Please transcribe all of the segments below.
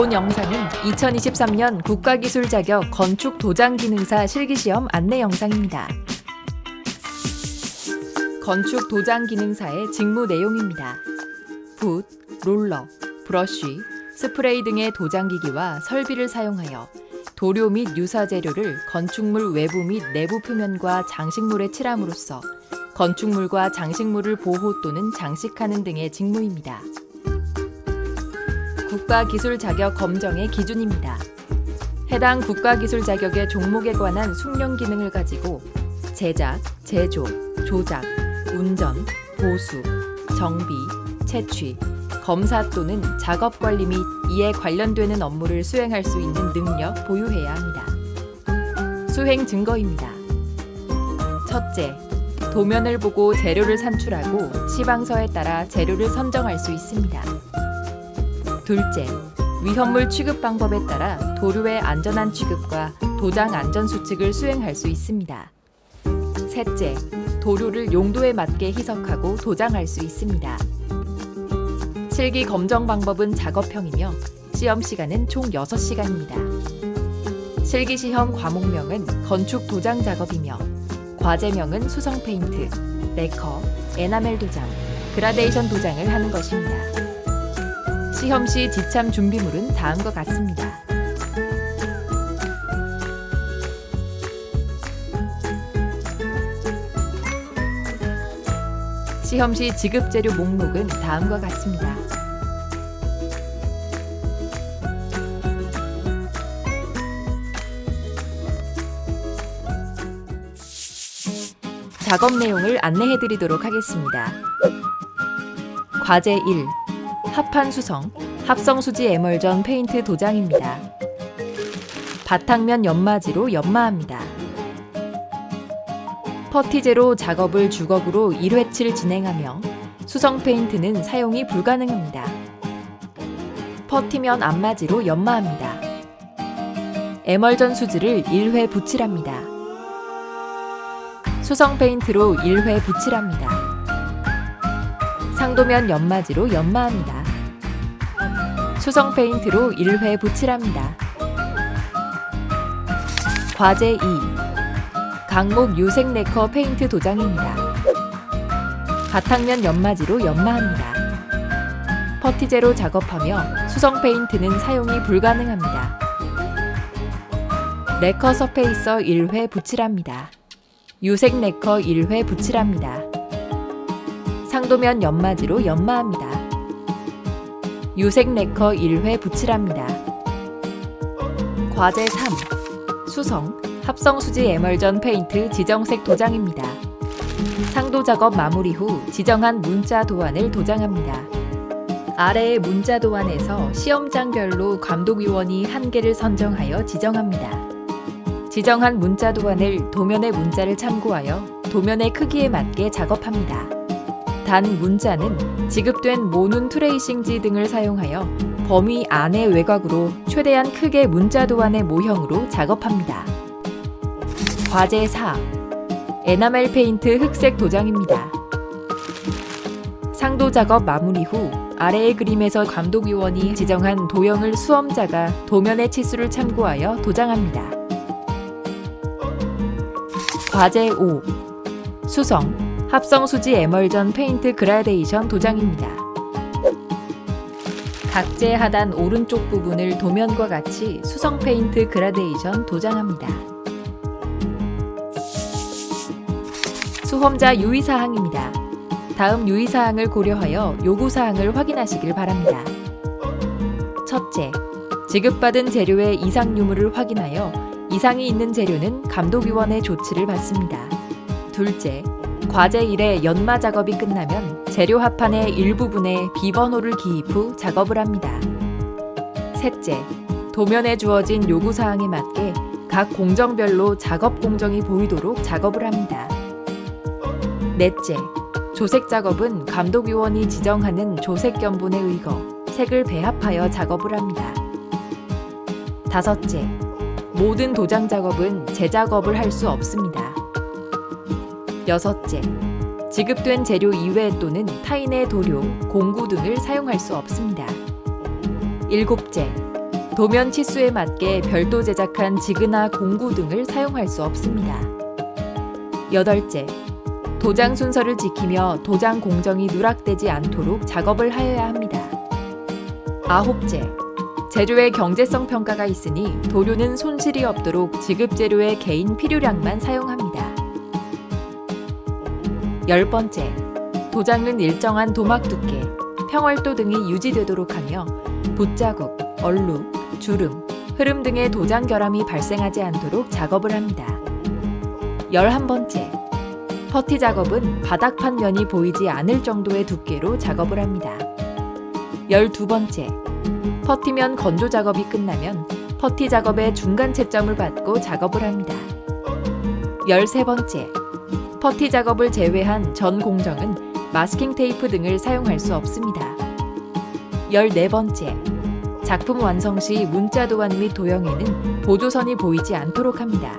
본 영상은 2023년 국가기술 자격 건축 도장 기능사 실기시험 안내 영상입니다. 건축 도장 기능사의 직무 내용입니다. 붓, 롤러, 브러쉬, 스프레이 등의 도장기기와 설비를 사용하여 도료 및 유사 재료를 건축물 외부 및 내부 표면과 장식물에 칠함으로써 건축물과 장식물을 보호 또는 장식하는 등의 직무입니다. 국가기술 자격 검정의 기준입니다. 해당 국가기술 자격의 종목에 관한 숙련 기능을 가지고 제작, 제조, 조작, 운전, 보수, 정비, 채취, 검사 또는 작업 관리 및 이에 관련되는 업무를 수행할 수 있는 능력 보유해야 합니다. 수행 증거입니다. 첫째, 도면을 보고 재료를 산출하고 시방서에 따라 재료를 선정할 수 있습니다. 둘째, 위험물 취급 방법에 따라 도료의 안전한 취급과 도장 안전 수칙을 수행할 수 있습니다. 셋째, 도료를 용도에 맞게 희석하고 도장할 수 있습니다. 실기 검정 방법은 작업형이며 시험 시간은 총 6시간입니다. 실기 시험 과목명은 건축 도장 작업이며 과제명은 수성 페인트, 레커, 에나멜 도장, 그라데이션 도장을 하는 것입니다. 시험 시 지참 준비물은 다음과 같습니다. 시험 시 지급 재료 목록은 다음과 같습니다. 작업 내용을 안내해 드리도록 하겠습니다. 과제 1. 합판 수성, 합성 수지 에멀전 페인트 도장입니다. 바탕면 연마지로 연마합니다. 퍼티제로 작업을 주걱으로 1회치를 진행하며 수성 페인트는 사용이 불가능합니다. 퍼티면 안마지로 연마합니다. 에멀전 수지를 1회 붙일합니다. 수성 페인트로 1회 붙일합니다. 상도면 연마지로 연마합니다. 수성 페인트로 1회 붙일합니다. 과제 2. 강목 유색 네커 페인트 도장입니다. 바탕면 연마지로 연마합니다. 퍼티제로 작업하며 수성 페인트는 사용이 불가능합니다. 네커 서페이서 1회 붙일합니다. 유색 네커 1회 붙일합니다. 상도면 연마지로 연마합니다. 유색 네커 1회 붙일합니다. 과제 3. 수성, 합성수지 에멀전 페인트 지정색 도장입니다. 상도 작업 마무리 후 지정한 문자 도안을 도장합니다. 아래의 문자 도안에서 시험장별로 감독위원이 한 개를 선정하여 지정합니다. 지정한 문자 도안을 도면의 문자를 참고하여 도면의 크기에 맞게 작업합니다. 단 문자는 지급된 모눈 트레이싱지 등을 사용하여 범위 안의 외곽으로 최대한 크게 문자 도안의 모형으로 작업합니다. 과제 4. 에나멜 페인트 흑색 도장입니다. 상도 작업 마무리 후 아래의 그림에서 감독위원이 지정한 도형을 수험자가 도면의 치수를 참고하여 도장합니다. 과제 5. 수성, 합성 수지 에멀전 페인트 그라데이션 도장입니다. 각재 하단 오른쪽 부분을 도면과 같이 수성 페인트 그라데이션 도장합니다. 수험자 유의사항입니다. 다음 유의사항을 고려하여 요구사항을 확인하시길 바랍니다. 첫째, 지급받은 재료의 이상 유무를 확인하여 이상이 있는 재료는 감독위원의 조치를 받습니다. 둘째, 과제 1의 연마 작업이 끝나면 재료 합판의 일부분에 비번호를 기입 후 작업을 합니다. 셋째, 도면에 주어진 요구 사항에 맞게 각 공정별로 작업 공정이 보이도록 작업을 합니다. 넷째, 조색 작업은 감독위원이 지정하는 조색 견본에 의거 색을 배합하여 작업을 합니다. 다섯째, 모든 도장 작업은 재작업을 할 수 없습니다. 여섯째, 지급된 재료 이외 또는 타인의 도료, 공구 등을 사용할 수 없습니다. 일곱째, 도면 치수에 맞게 별도 제작한 지그나 공구 등을 사용할 수 없습니다. 여덟째, 도장 순서를 지키며 도장 공정이 누락되지 않도록 작업을 하여야 합니다. 아홉째, 재료의 경제성 평가가 있으니 도료는 손실이 없도록 지급 재료의 개인 필요량만 사용합니다. 열 번째, 도장은 일정한 도막 두께, 평월도 등이 유지되도록 하며 붓자국, 얼룩, 주름, 흐름 등의 도장 결함이 발생하지 않도록 작업을 합니다. 열한 번째, 퍼티 작업은 바닥판 면이 보이지 않을 정도의 두께로 작업을 합니다. 열두 번째, 퍼티면 건조 작업이 끝나면 퍼티 작업의 중간 채점을 받고 작업을 합니다. 열세 번째, 퍼티 작업을 제외한 전 공정은 마스킹 테이프 등을 사용할 수 없습니다. 열네 번째, 작품 완성 시 문자 도안 및 도형에는 보조선이 보이지 않도록 합니다.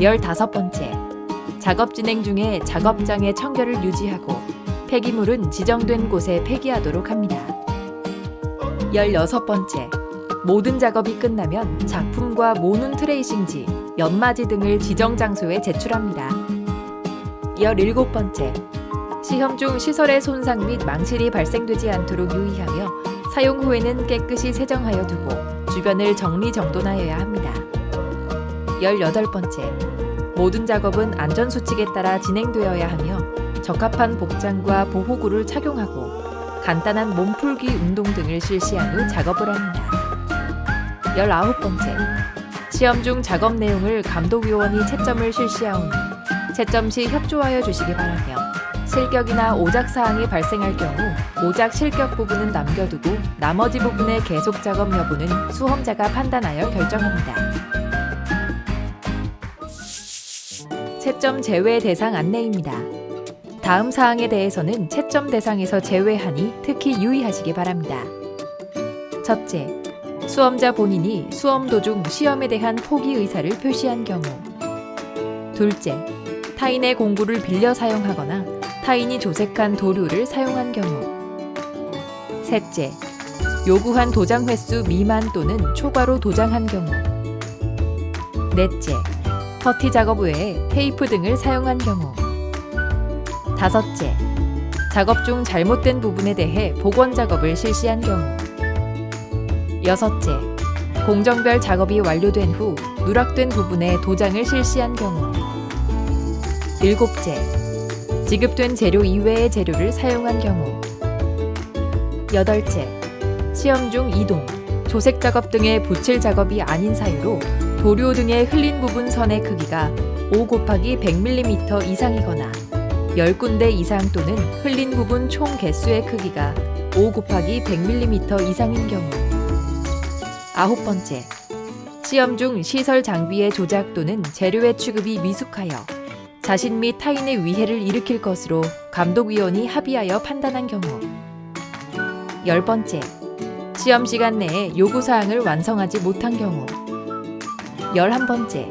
열다섯 번째, 작업 진행 중에 작업장의 청결을 유지하고 폐기물은 지정된 곳에 폐기하도록 합니다. 16번째. 모든 작업이 끝나면 작품과 모눈 트레이싱지, 연마지 등을 지정 장소에 제출합니다. 17번째. 시험 중 시설의 손상 및 망실이 발생되지 않도록 유의하며 사용 후에는 깨끗이 세정하여 두고 주변을 정리정돈하여야 합니다. 18번째. 모든 작업은 안전수칙에 따라 진행되어야 하며 적합한 복장과 보호구를 착용하고 간단한 몸풀기 운동 등을 실시한 후 작업을 합니다. 19번째. 시험 중 작업 내용을 감독위원이 채점을 실시하오니 채점 시 협조하여 주시기 바라며 실격이나 오작 사항이 발생할 경우 오작 실격 부분은 남겨두고 나머지 부분의 계속 작업 여부는 수험자가 판단하여 결정합니다. 채점 제외 대상 안내입니다. 다음 사항에 대해서는 채점 대상에서 제외하니 특히 유의하시기 바랍니다. 첫째, 수험자 본인이 수험 도중 시험에 대한 포기 의사를 표시한 경우. 둘째, 타인의 공구를 빌려 사용하거나 타인이 조색한 도료를 사용한 경우. 셋째, 요구한 도장 횟수 미만 또는 초과로 도장한 경우. 넷째, 퍼티 작업 외에 테이프 등을 사용한 경우. 다섯째, 작업 중 잘못된 부분에 대해 복원 작업을 실시한 경우. 여섯째, 공정별 작업이 완료된 후 누락된 부분에 도장을 실시한 경우. 일곱째, 지급된 재료 이외의 재료를 사용한 경우. 여덟째, 시험 중 이동, 조색 작업 등의 붙일 작업이 아닌 사유로 도료 등의 흘린 부분 선의 크기가 5 곱하기 100mm 이상이거나 10군데 이상 또는 흘린 부분 총 개수의 크기가 5 곱하기 100mm 이상인 경우. 아홉 번째, 시험 중 시설 장비의 조작 또는 재료의 취급이 미숙하여 자신 및 타인의 위해를 일으킬 것으로 감독위원이 합의하여 판단한 경우. 열 번째, 시험 시간 내에 요구 사항을 완성하지 못한 경우. 열한 번째,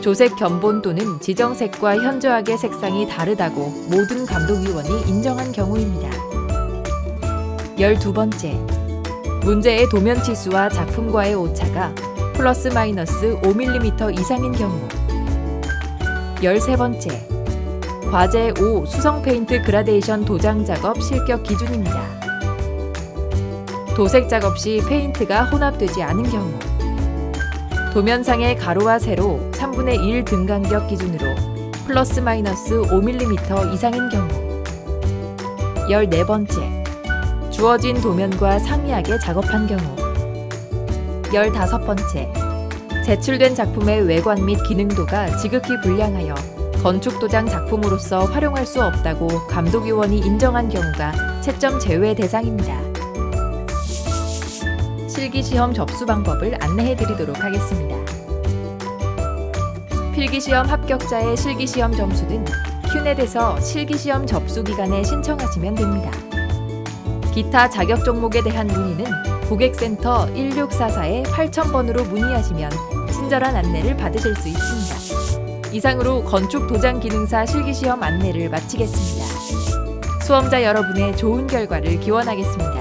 조색 견본 또는 지정색과 현저하게 색상이 다르다고 모든 감독위원이 인정한 경우입니다. 열두 번째, 문제의 도면 치수와 작품과의 오차가 플러스 마이너스 5mm 이상인 경우. 열세 번째, 과제 5 수성 페인트 그라데이션 도장 작업 실격 기준입니다. 도색 작업 시 페인트가 혼합되지 않은 경우. 도면상의 가로와 세로 3분의 1 등간격 기준으로 플러스 마이너스 5mm 이상인 경우. 14번째. 주어진 도면과 상이하게 작업한 경우. 15번째 제출된 작품의 외관 및 기능도가 지극히 불량하여 건축도장 작품으로서 활용할 수 없다고 감독위원이 인정한 경우가 채점 제외 대상입니다. 실기시험 접수 방법을 안내해 드리도록 하겠습니다. 필기시험 합격자의 실기시험 점수는 큐넷에서 실기시험 접수 기간에 신청하시면 됩니다. 기타 자격 종목에 대한 문의는 고객센터 1644에 8000번으로 문의하시면 친절한 안내를 받으실 수 있습니다. 이상으로 건축 도장 기능사 실기시험 안내를 마치겠습니다. 수험자 여러분의 좋은 결과를 기원하겠습니다.